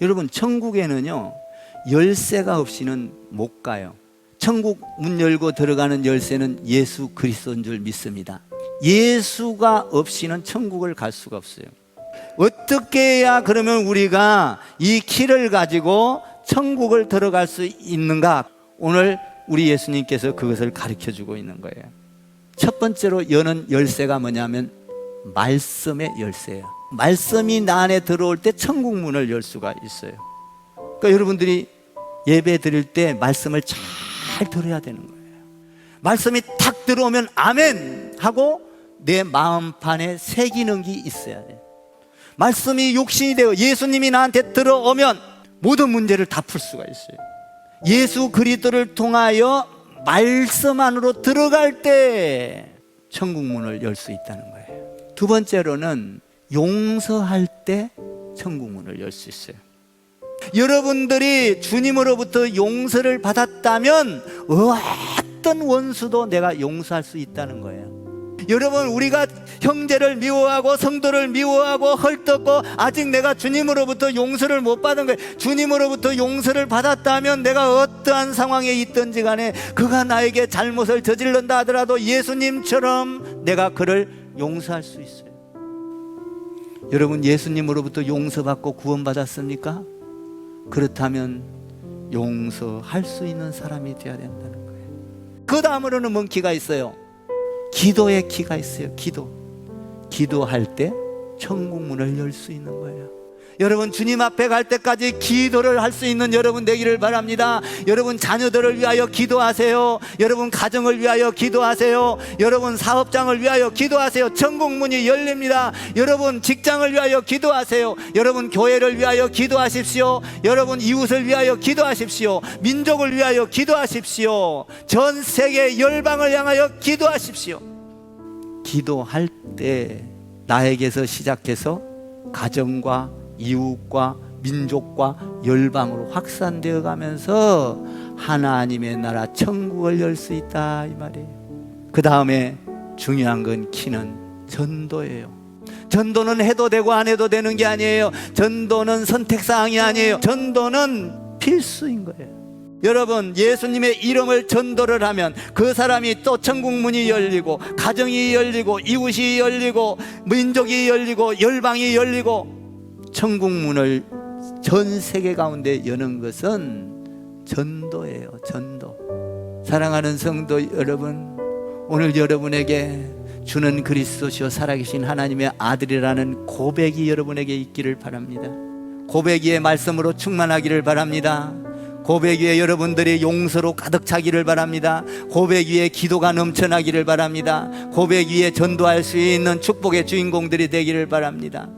여러분, 천국에는요, 열쇠가 없이는 못 가요. 천국 문 열고 들어가는 열쇠는 예수 그리스도인 줄 믿습니다. 예수가 없이는 천국을 갈 수가 없어요. 어떻게 해야 그러면 우리가 이 키를 가지고 천국을 들어갈 수 있는가? 오늘 우리 예수님께서 그것을 가르쳐 주고 있는 거예요. 첫 번째로 여는 열쇠가 뭐냐면 말씀의 열쇠예요. 말씀이 나 안에 들어올 때 천국 문을 열 수가 있어요. 그러니까 여러분들이 예배 드릴 때 말씀을 잘 들어야 되는 거예요. 말씀이 탁 들어오면 아멘 하고 내 마음판에 새기는 게 있어야 돼요. 말씀이 욕심이 되어 예수님이 나한테 들어오면 모든 문제를 다 풀 수가 있어요. 예수 그리스도를 통하여 말씀 안으로 들어갈 때 천국 문을 열 수 있다는 거예요. 두 번째로는 용서할 때 천국 문을 열 수 있어요. 여러분들이 주님으로부터 용서를 받았다면 어떤 원수도 내가 용서할 수 있다는 거예요. 여러분 우리가 형제를 미워하고 성도를 미워하고 헐떡고 아직 내가 주님으로부터 용서를 못 받은 거예요. 주님으로부터 용서를 받았다면 내가 어떠한 상황에 있든지 간에 그가 나에게 잘못을 저질른다 하더라도 예수님처럼 내가 그를 용서할 수 있어요. 여러분 예수님으로부터 용서받고 구원받았습니까? 그렇다면 용서할 수 있는 사람이 되어야 된다는 거예요. 그 다음으로는 뭔 키가 있어요? 기도의 키가 있어요. 기도. 기도할 때 천국 문을 열 수 있는 거예요. 여러분 주님 앞에 갈 때까지 기도를 할 수 있는 여러분 되기를 바랍니다. 여러분 자녀들을 위하여 기도하세요. 여러분 가정을 위하여 기도하세요. 여러분 사업장을 위하여 기도하세요. 천국 문이 열립니다. 여러분 직장을 위하여 기도하세요. 여러분 교회를 위하여 기도하십시오. 여러분 이웃을 위하여 기도하십시오. 민족을 위하여 기도하십시오. 전 세계 열방을 향하여 기도하십시오. 기도할 때 나에게서 시작해서 가정과 이웃과 민족과 열방으로 확산되어 가면서 하나님의 나라 천국을 열 수 있다 이 말이에요. 그 다음에 중요한 건 키는 전도예요. 전도는 해도 되고 안 해도 되는 게 아니에요. 전도는 선택사항이 아니에요. 전도는 필수인 거예요. 여러분, 예수님의 이름을 전도를 하면 그 사람이 또 천국문이 열리고, 가정이 열리고, 이웃이 열리고, 민족이 열리고, 열방이 열리고, 천국문을 전 세계 가운데 여는 것은 전도예요, 전도. 사랑하는 성도 여러분, 오늘 여러분에게 주는 그리스도시요 살아계신 하나님의 아들이라는 고백이 여러분에게 있기를 바랍니다. 고백이의 말씀으로 충만하기를 바랍니다. 고백 위에 여러분들이 용서로 가득 차기를 바랍니다. 고백 위에 기도가 넘쳐나기를 바랍니다. 고백 위에 전도할 수 있는 축복의 주인공들이 되기를 바랍니다.